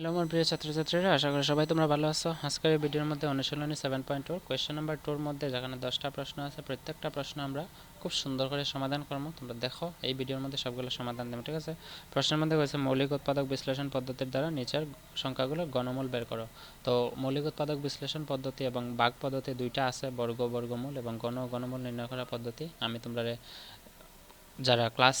Hello আমার প্রিয় ছাত্রছাত্রীরা, আশা করি সবাই তোমরা ভালো আছো। আজকের ভিডিওর মধ্যে অনুশীলনী seven point two question number টুর মধ্যে যেখানে দশটা প্রশ্ন আছে, প্রত্যেকটা প্রশ্ন আমরা খুব সুন্দর করে সমাধান করব। তোমরা দেখো, এই ভিডিওর মধ্যে সবগুলো সমাধান দেবো, ঠিক আছে? প্রশ্নের মধ্যে হয়েছে মৌলিক উৎপাদক বিশ্লেষণ পদ্ধতির দ্বারা নিচের সংখ্যাগুলো গণমূল বের করো। তো, মৌলিক উৎপাদক বিশ্লেষণ পদ্ধতি এবং বাঘ পদ্ধতি দুইটা আছে, বর্গ, বর্গমূল এবং গণ, গণমূল নির্ণয় করা পদ্ধতি। আমি তোমরা যারা ক্লাস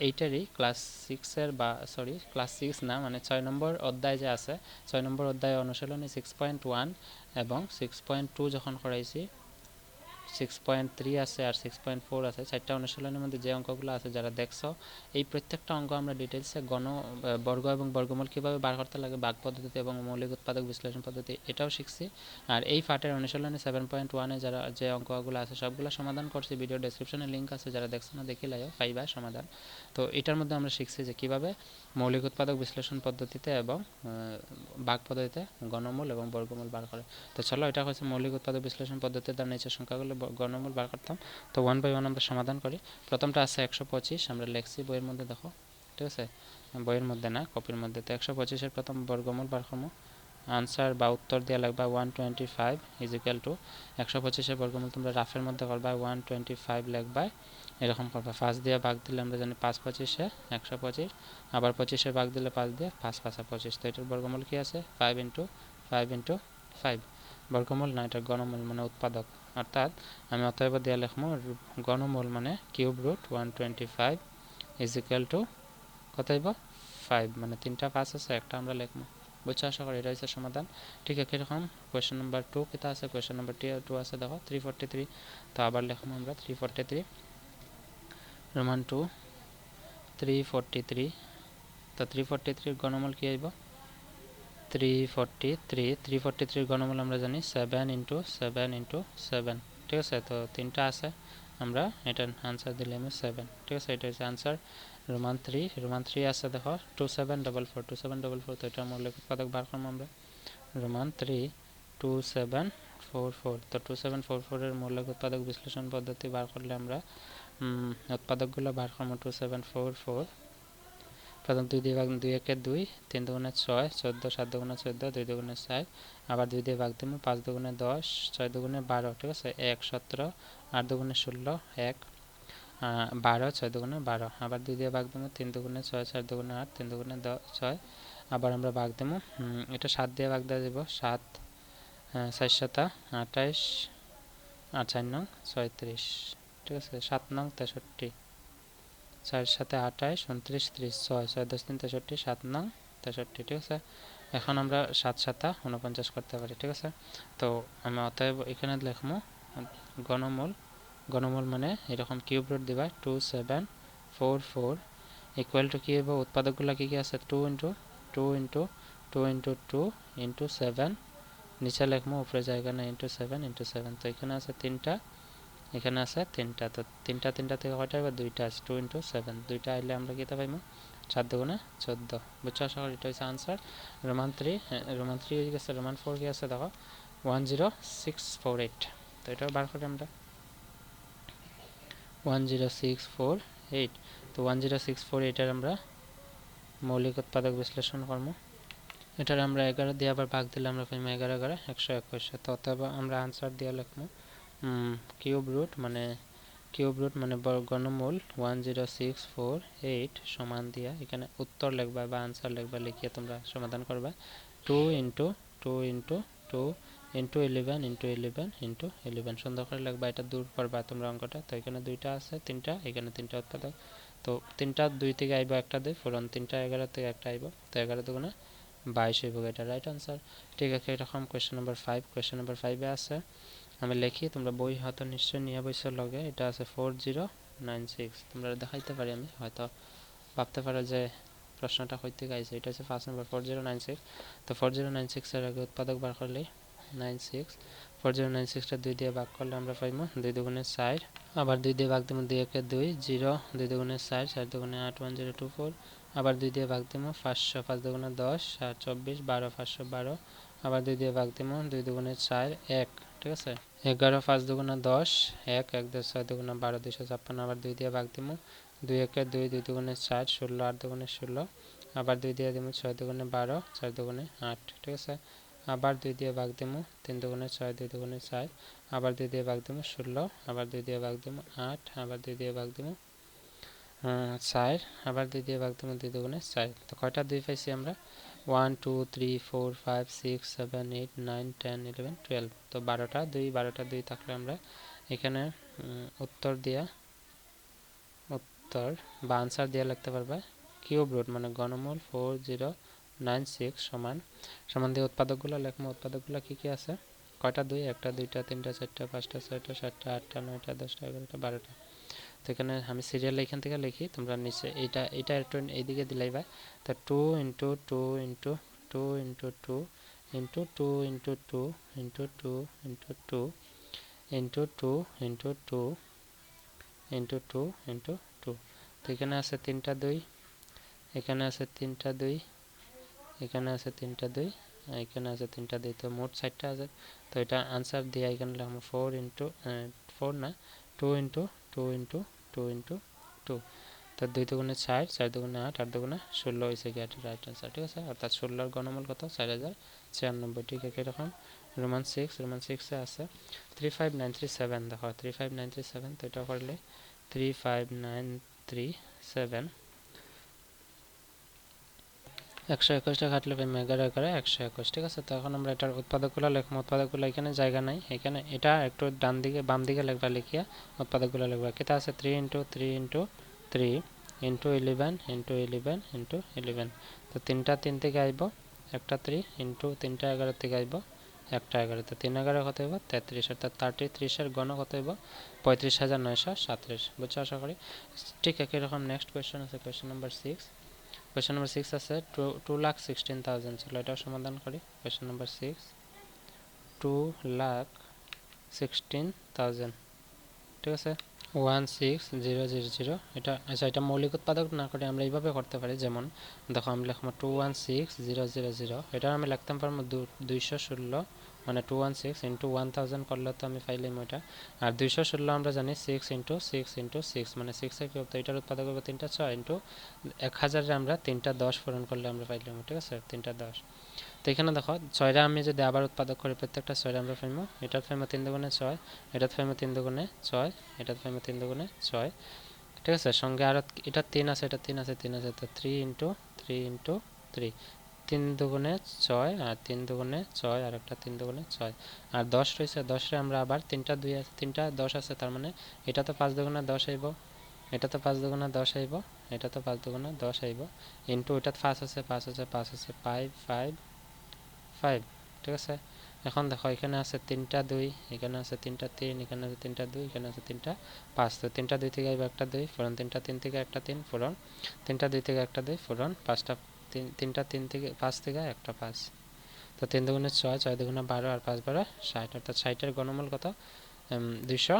এইটারই ক্লাস সিক্সের বা সরি ক্লাস সিক্স না মানে ছয় নম্বর অধ্যায় যে আছে, ছয় নম্বর অধ্যায় অনুশীলনী সিক্স পয়েন্ট ওয়ান এবং সিক্স পয়েন্ট টু যখন করাইছি সিক্স পয়েন্ট থ্রি আছে আর সিক্স পয়েন্ট ফোর আছে, চারটা অনুশীলনের মধ্যে যে অঙ্কগুলো আছে যারা দেখছ, এই প্রত্যেকটা অঙ্ক আমরা ডিটেলসে গণ বর্গ এবং বর্গমূল কীভাবে বার করতে লাগে বাঘ পদ্ধতি এবং মৌলিক উৎপাদক বিশ্লেষণ পদ্ধতি, এটাও শিখছি। আর এই ফাটের অনুশীলনে সেভেন পয়েন্ট ওয়ানে যারা, যে অঙ্কগুলো আছে সবগুলো সমাধান করছি ভিডিও ডেসক্রিপশনে লিঙ্ক আছে, যারা দেখছ না দেখে লাইও, পাইবা সমাধান। তো এটার মধ্যে আমরা শিখছি যে কীভাবে মৌলিক উৎপাদক বিশ্লেষণ পদ্ধতিতে এবং বাঘ পদ্ধতিতে গণমূল এবং বর্গমূল বার করে। তো চলো, এটা হচ্ছে মৌলিক উৎপাদক বিশ্লেষণ পদ্ধতির দ্বারা নিচের সংখ্যাগুলো গণমূল বার করতাম। তো ওয়ান বাই ওয়ান আমরা সমাধান করি। প্রথমটা আছে একশো পঁচিশ, আমরা লেখছি বইয়ের মধ্যে দেখো, ঠিক আছে? বইয়ের মধ্যে না, কপির মধ্যে। তো একশো পঁচিশের প্রথম বর্গমূল বার করব। আনসার বা উত্তর দিয়ে লাগবা one twenty five is equal to একশো পঁচিশের বর্গমূল তোমরা রাফের মধ্যে করবা ওয়ান টোয়েন্টি ফাইভ লিখবা, এরকম করবা। পাঁচ দিয়ে ভাগ দিলে আমরা জানি পাঁচ পঁচিশে একশো পঁচিশ, আবার পঁচিশে ভাগ দিলে পাঁচ দিয়ে পাঁচ পাঁচা পঁচিশ। তো এটার বর্গমূল কী আছে? Five into five into five বর্গমূল না এটা গণমূল মানে উৎপাদক। অর্থাৎ আমি অতএব দিয়ে লিখব গণমূল মানে cube root one twenty five is equal to কত হইব ফাইভ মানে তিনটা পাঁচ আছে, একটা আমরা লিখব বুঝছ আশা করি এটা হচ্ছে সমাধান। ঠিক একই রকম কোয়েশ্চেন নাম্বার টু কিতা আছে কোয়েশ্চেন নাম্বার টু আছে, দেখো থ্রি ফোরটি থ্রি তো আবার লিখব আমরা three forty three Roman two three forty three তো থ্রি ফোরটি থ্রির গণমূল কী আইব three forty three three forty থ্রির গণমূল আমরা জানি seven into seven into seven ঠিক আছে? তো তিনটা আছে, আমরা এটার আনসার দিলে আমি সেভেন ঠিক আছে? এটা হচ্ছে answer Roman three Roman three আছে দেখো two seven double four two seven double four তো এটা মৌলিক উৎপাদক বার করব আমরা। Roman three two seven four four তো টু সেভেন ফোর ফোরের মৌলিক উৎপাদক বিশ্লেষণ পদ্ধতি বার করলে আমরা উৎপাদকগুলো বার করব টু সেভেন ফোর ফোর প্রথম দুই দিয়ে ভাগ দুই একে দুই, তিন দুগুণে ছয়, চোদ্দ, সাত দুগুণে চোদ্দ, দুই দুগুণে ষাট, আবার দুই দিয়ে ভাগ দিব পাঁচ দুগুণে দশ, ছয় দুগুণে বারো, ঠিক আছে? এক, সতেরো, আট দুগুণে ষোলো, এক বারো, ছয় দুগুণে বারো, আবার দুই দিয়ে ভাগ দেবো তিন দুগুণে ছয়, চার দুগুণে আট, তিন দুগুণে দশ ছয়, আবার আমরা ভাগ দেবো এটা সাত দিয়ে ভাগ দেওয়া যাব, সাত চার সাতা আঠাইশ আট চার নং ছয়ত্রিশ, ঠিক আছে? সাত নং তেষট্টি। চার সাথে আঠাইশ উনত্রিশ ত্রিশ ছয় ছয় দশ তিন তেষট্টি সাত, নং তেষট্টি ঠিক আছে? এখন আমরা সাত সাতা উনপঞ্চাশ করতে পারি, ঠিক আছে? তো আমি অতএব এখানে লিখব, গণমূল গণমূল মানে এরকম কিউব রুট দিবা two seven four four equal to কী হবে উৎপাদকগুলো কী কী আছে? Two into two into two into two into seven নিচে লিখব, উপরে জায়গা না ইন্টু সেভেন ইন্টু সেভেন তো এখানে আছে তিনটা। এখানে আছে তিনটা, তো তিনটা তিনটা থেকে কয়টা এবার দুইটা আছে টু ইন্টু সেভেন দুইটা আইলে আমরা কীতে পাইবো চার দুগুণে চোদ্দ। বুঝছ? আশা এটা হচ্ছে answer Roman three Roman three হয়ে গেছে রোমান ফোর কি আছে দেখো। One zero six four eight তো এটাও বার করি আমরা। One zero six four eight তো ওয়ান জিরো সিক্স ফোর এইটার আমরা মৌলিক উৎপাদক বিশ্লেষণ করব এটার আমরা এগারো দিয়ে আবার ভাগ দিলে আমরা পাইবো এগারো এগারো, একশো একুশ। তো আমরা আনসার দিয়ে লিখব কিউব রুট মানে কিউব রুট মানে বর্গমূল one zero six four eight সমান দিয়া, এখানে উত্তর লিখবা বা আনসার লিখবা, লিখিয়ে তোমরা সমাধান করবা। Two into two into two into eleven into eleven into eleven সুন্দর করে লিখবা, এটা দূর করবা তোমরা অঙ্কটা। তো এখানে দুইটা আছে, তিনটা, এখানে তিনটা উৎপাদক। তো তিনটা দুই থেকে আইব একটা দুই ফোরন তিনটা এগারো থেকে একটা আইব, তো এগারো দুগুণে বাইশ হইব এটা রাইট আনসার ঠিক আছে, এরকম question number five question number ফাইভে আছে। আমি লিখি, তোমরা বই হয়তো নিশ্চয়ই নিয়ে বইসের লগে, এটা আছে ফোর জিরো নাইন সিক্স তোমরা দেখাইতে পারি আমি, হয়তো ভাবতে পারো যে প্রশ্নটা হইতে গাইছে। এটা হচ্ছে first number four zero nine six তো ফোর জিরো নাইন সিক্সের আগে উৎপাদক বার করলে nine six four zero nine সিক্সটা দুই দিয়ে ভাগ করলে আমরা পাইবো দুই দুগুণে ষাট আবার দুই দিয়ে ভাগ দেবো দুই একে দুই জিরো দুই দুগুণে ষাট চার দুগুণে আট ওয়ান জিরো টু ফোর আবার দুই দিয়ে ভাগ দেবো পাঁচশো, পাঁচ দুগুণে দশ, আর চব্বিশ, বারো, পাঁচশো, বারো। আবার দুই দিয়ে ভাগ দেবো দুই দুগুণে চার, এক, ঠিক আছে? এগারো, পাঁচ দুগুণা দশ, এক এক দশ ছয় দুগুণা বারো দুশো ছাপ্পান্ন, আবার দুই দিয়ে ভাগ দিব দুই একে দুই দুই দুগুণে চার, ষোলো, আট দুগুণে ষোলো, আবার দুই দিয়ে দিব ছয় দুগুণে বারো, চার দুগুণে আট, ঠিক আছে? আবার দুই দিয়ে ভাগ দিব তিন দুগুণে ছয়, দুই দুগুণে চার, আবার দুই দিয়ে ভাগ দিব ষোলো, আবার দুই দিয়ে ভাগ দিব আট, আবার দুই দিয়ে ভাগ দিব চার, আবার দুই দিয়ে ভাগ দিব দুই দুগুণে চার। তো কয়টা দুই পাইছি আমরা? One two three four five six seven eight nine ten eleven twelve তো বারোটা দুই বারোটা দুই থাকলে আমরা এখানে উত্তর দিয়া, উত্তর বা আনসার দিয়ে লিখতে পারবে। কিউব রুট মানে গণমূল ফোর জিরো নাইন সিক্স সমান। সমান দিয়ে উৎপাদকগুলো লেখবো উৎপাদকগুলো কী কী আছে? কয়টা দুই? একটা, দুইটা, তিনটা, চারটা, পাঁচটা, ছয়টা, সাতটা, আটটা, নয়টা, দশটা, এগারোটা, বারোটা। তো এখানে আমি সিরিয়াল এখান থেকে লিখি তোমরা নিচে এইটা এইটা একটু এইদিকে দিলাইবা তো two into two into two into two into two into two into two into two into two into two into two into two তো এখানে আছে তিনটা দুই এখানে আছে তিনটা দুই এখানে আছে তিনটা দুই এখানে আছে তিনটা দুই তো মোট সাইডটা আছে তো এটা আনসার দিয়ে এখানে লিখলাম ফোর ইন্টু ফোর না two into two into two into two তার দুই দুগুণে ষাট চার দুগুণে আট আট দুগুণে ষোলো হয়েছে কি? রাইট আনসার ঠিক আছে? অর্থাৎ ষোলোর গণমূল কত? চার হাজার ছিয়ানব্বই, ঠিক একই রকম। রোমান সিক্স রোমান সিক্সে আছে three five nine three seven দেখো three five nine three seven তো এটা করলে three five nine three seven একশো একুশটা কাটলে পাই এগারো এগারো একশো একুশ, ঠিক আছে? তো এখন আমরা এটার উৎপাদকগুলো লিখব। উৎপাদকগুলো এখানে জায়গা নাই, এখানে এটা একটু ডান দিকে, বাম দিকে লিখবা, লিখিয়া উৎপাদকগুলো লিখবা। কেটা আছে? Three into three into three into eleven into eleven into eleven তো তিনটা তিন থেকে আইব, একটা থ্রি ইন্টু তিনটা এগারো থেকে আইব, একটা এগারো। তো তিন এগারো কত হইব? তেত্রিশ। অর্থাৎ থার্টি ত্রিশের গণ কত হইব? পঁয়ত্রিশ হাজার নয়শো সাঁত্রিশ। বুঝছ? আশা করি। ঠিক একই রকম। নেক্সট কোয়েশ্চেন আছে question number six question number six আছে two two lakh sixteen thousand ছিল এটাও সমাধান করি। Question number six two lakh sixteen thousand ঠিক আছে? One six zero zero zero এটা আচ্ছা এটা মৌলিক উৎপাদক, না করে আমরা এইভাবে করতে পারি, যেমন, দেখো আমি লিখব two one six zero zero zero এটা আমি লিখতাম পারব দুইশো ষোলো মানে two one six into one thousand করলে তো আমি পাইলাম ওইটা। আর দুইশো ষোলো আমরা জানি six into six into six মানে সিক্সে কি তো এটার উৎপাদক হবে তিনটা ছয় ইন্টু এক হাজারে আমরা তিনটা দশ পূরণ করলে আমরা পাইলাম, ঠিক আছে? তিনটা দশ। তো এখানে দেখো, ছয়টা আমি যদি আবার উৎপাদক করি, প্রত্যেকটা ছয়টা আমরা ফেমো এটার ফেমো তিন দুগুণে ছয়, এটার ফেমো তিন দুগুণে ছয়, এটার ফেমো তিন দুগুণে ছয়, ঠিক আছে? সঙ্গে আরও এটা তিন আছে, এটা তিন আছে তিন আছে, তো three into three into three তিন দুগুণে ছয় আর তিন দুগুণে ছয় আর একটা তিন দুগুণে ছয়। আর দশ রয়েছে, দশে আমরা আবার তিনটা দুই আছে, তিনটা দশ আছে, তার মানে এটা তো পাঁচ দুগুণে দশ আইব এটা তো পাঁচ দুগুণে দশ আইব এটা তো পাঁচ দুগুণে দশ আইব ইন্টু এটা পাঁচ আছে পাঁচ আছে পাঁচ আছে ফাইভ ফাইভ ফাইভ ঠিক আছে? এখন দেখো, এখানে আছে তিনটা দুই, এখানে আছে তিনটা তিন, এখানে আছে তিনটা দুই, এখানে আছে তিনটা পাঁচ। তো তিনটা দুই থেকে একটা দুই ফোরন তিনটা তিন থেকে একটা তিন ফোরন তিনটা দুই থেকে একটা দুই ফোরন পাঁচটা তিন, তিনটা তিন থেকে পাঁচ থেকে একটা পাঁচ। তো তিন দুগুণে ছয় ছয় দুগুণে বারো আর পাঁচ বারো ষাট। অর্থাৎ ষাটের গণমূল কত? দুইশো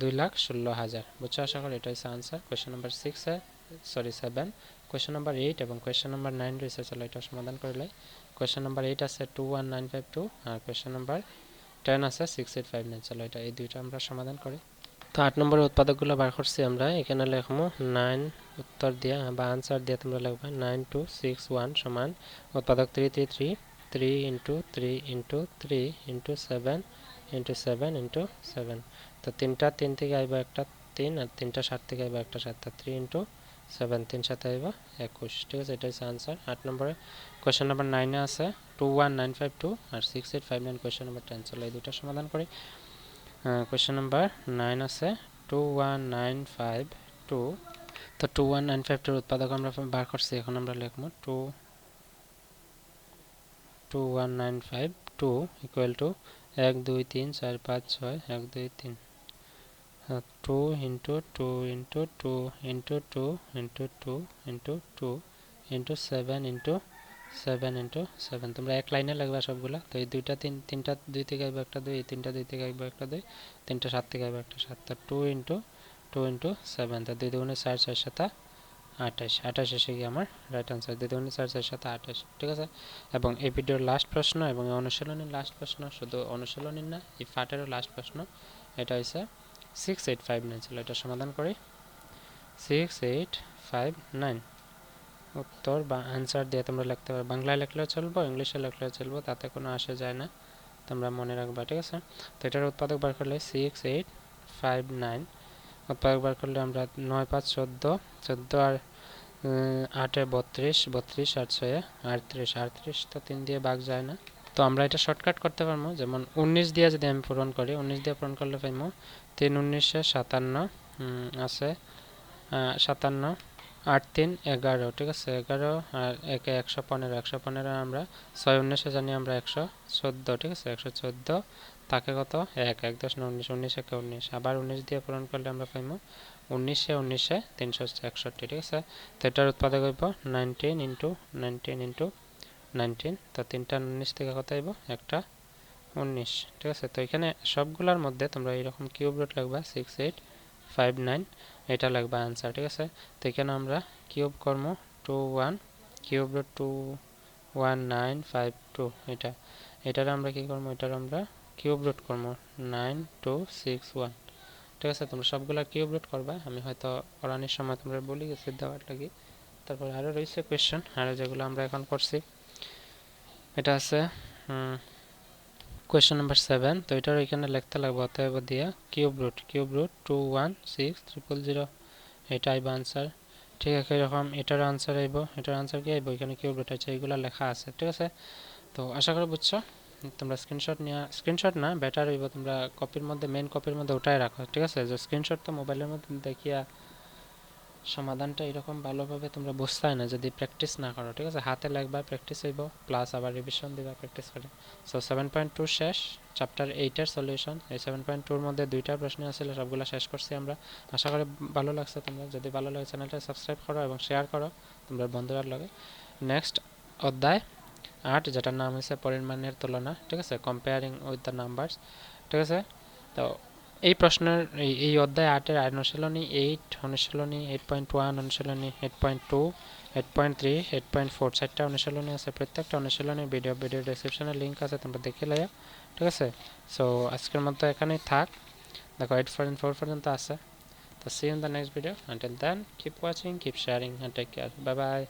দুই লাখ ষোলো হাজার। বুঝছ আশা করি? এটা হচ্ছে answer question number six sorry seven question number eight এবং কোয়েশ্চেন নাম্বার নাইন রয়েছে। চলো এটা সমাধান করলে কোয়েশ্চেন নাম্বার এইট আছে two one nine five two আর কোয়েশ্চেন নাম্বার টেন আছে সিক্স এইট ফাইভ নাইন চলো এটা, এই দুইটা আমরা সমাধান করি। তো আট নম্বরের উৎপাদকগুলো বার করছি আমরা। এখানে লিখব নাইন উত্তর দিয়া বা আনসার দিয়ে তোমরা লিখবা নাইন টু সিক্স ওয়ান সমান উৎপাদক three three three three into three into three into seven into seven into seven তো তিনটা তিন থেকে আইব একটা তিন আর তিনটা সাত থেকে আইব একটা সাত। থ্রি ইন্টু সেভেন তিন সাথে আইব একুশ। ঠিক আছে এটা হচ্ছে আনসার আট নম্বরে কোয়েশ্চেন নাম্বার নাইনে আছে। Two one nine five two আর six eight five nine question number ten চলো এই দুটো সমাধান করি। কোয়েশ্চেন নাম্বার নাইন আছে। Two one nine five two তো টু ওয়ান নাইন ফাইভ টুর উৎপাদক আমরা বার করছি, এখন আমরা লিখব two two one nine five two equal to এক, দুই, তিন, চার, পাঁচ, ছয়, এক, দুই, তিন। Two into two into two into two into two into two into seven into seven into seven তোমরা এক লাইনে লাগবে সবগুলো। তো এই দুইটা তিন, তিনটা দুই থেকে আসবে একটা দুই তিনটা দুই থেকে আসবে একটা দুই, তিনটা সাত থেকে আসবে একটা সাত। তো two into two into seven তো দুই দুগুণে চার চার সাতা আঠাশ। আঠাশ এসে গিয়ে আমার রাইট আনসার দুই দুগুণে চার চার সাথে আঠাশ। ঠিক আছে? এবং এই ভিডিওর লাস্ট প্রশ্ন এবং এই অনুশীলনের লাস্ট প্রশ্ন শুধু অনুশীলনের না, এই ফাটেরও লাস্ট প্রশ্ন। এটা হচ্ছে সিক্স এইট ফাইভ নাইন ছিল এটা সমাধান করি। সিক্স এইট ফাইভ নাইন উত্তর বা অ্যান্সার দিয়ে তোমরা লিখতে পারো। বাংলায় লিখলেও চলবো, ইংলিশে লিখলেও চলবো, তাতে কোনো আসে যায় না। তোমরা মনে রাখবা, ঠিক আছে? তো এটার উৎপাদক বার করলে সিক্স এইট ফাইভ নাইন উৎপাদক বার করলে আমরা নয় পাঁচ চোদ্দ চোদ্দ আর আটে বত্রিশ বত্রিশ আর ছয়ে আটত্রিশ। আটত্রিশ তো তিন দিয়ে ভাগ যায় না। তো আমরা এটা শর্টকাট করতে পারব, যেমন উনিশ দিয়ে যদি আমি পূরণ করি, উনিশ দিয়ে পূরণ করলে পাইমো তিন উনিশে সাতান্ন আছে সাতান্ন আট, তিন, এগারো, ঠিক আছে? এগারো আর একে একশো পনেরো একশো পনেরো আমরা ছয় উনিশে জানি আমরা একশো চোদ্দ, ঠিক আছে? একশো চোদ্দ, তাকে কত? এক এক দশ, নয় উনিশ উনিশ, একে উনিশ। আবার উনিশ দিয়ে পূরণ করলে আমরা পাইমো উনিশে উনিশে, তিনশো একষট্টি, ঠিক আছে? তো এটার উৎপাদক হইব nineteen into nineteen into nineteen. তো তিনটা উনিশ থেকে কত আইব একটা উনিশ, ঠিক আছে? তো এখানে সবগুলোর মধ্যে তোমরা এইরকম কিউব রুট লাগবা সিক্স এইট ফাইভ নাইন এটা লাগবে আনসার ঠিক আছে? তো এখানে আমরা কিউব কর্ম two one cube root two one nine five two এটা। এটার আমরা কি করব? এটার আমরা কিউব রুট করব নাইন টু সিক্স ওয়ান ঠিক আছে? তোমরা সবগুলা কিউব রুট করবা, আমি হয়তো পড়ানোর সময় তোমরা বলে গেছি দেওয়ার লাগি। তারপর আরও রয়েছে কোয়েশ্চেন আরও যেগুলো আমরা এখন করছি। এটা আছে কোয়েশ্চেন নাম্বার সেভেন তো এটার এখানে লিখতে লাগবে, অতএব দিয়ে cube root cube root two one six triple zero এটা আইব আনসার ঠিক আছে, এরকম এটার আনসার আইব, এটার আনসার কি আইব? এখানে কিউব রুট আছে, এইগুলো লেখা আছে, ঠিক আছে? তো আশা করি বুঝছ, তোমরা স্ক্রিনশট নিয়ে স্ক্রিনশট না বেটার হইব তোমরা কপির মধ্যে মেন কপির মধ্যে ওটাই রাখো, ঠিক আছে? যে স্ক্রিনশট তো মোবাইলের মধ্যে দেখিয়া সমাধানটা এরকম ভালোভাবে তোমরা বুঝতে না, যদি প্র্যাকটিস না করো, ঠিক আছে? হাতে লাগবা প্র্যাকটিস হইব প্লাস আবার রিভিশন দিবা প্র্যাকটিস করে। সো সেভেন পয়েন্ট টু শেষ চ্যাপ্টার এইটের সলিউশন এই সেভেন পয়েন্ট টুর মধ্যে দুইটা প্রশ্ন আসলে, সবগুলো শেষ করছি আমরা। আশা করি ভালো লাগছে তোমরা। যদি ভালো লাগে চ্যানেলটা সাবস্ক্রাইব করো এবং শেয়ার করো, তোমরা বন্ধুরার লগে। নেক্সট অধ্যায় আট, যেটার নাম হচ্ছে পরিমাণের তুলনা, ঠিক আছে? কম্পেয়ারিং উইথ দ্য নাম্বারস ঠিক আছে? তো এই প্রশ্নের এই অধ্যায় আটের অনুশীলনী এইট অনুশীলনী এইট পয়েন্ট ওয়ান অনুশীলনী eight point two eight point three eight point four চারটা অনুশীলনী আছে। প্রত্যেকটা অনুশীলনী ভিডিও ভিডিও ডিসক্রিপশনে লিঙ্ক আছে, তোমরা দেখে লাইয়া, ঠিক আছে? সো আজকের মতো এখানেই থাক। দেখো এইট পয়েন্ট ফোর পর্যন্ত আছে। তো see in the next video until then keep watching keep sharing and take care bye bye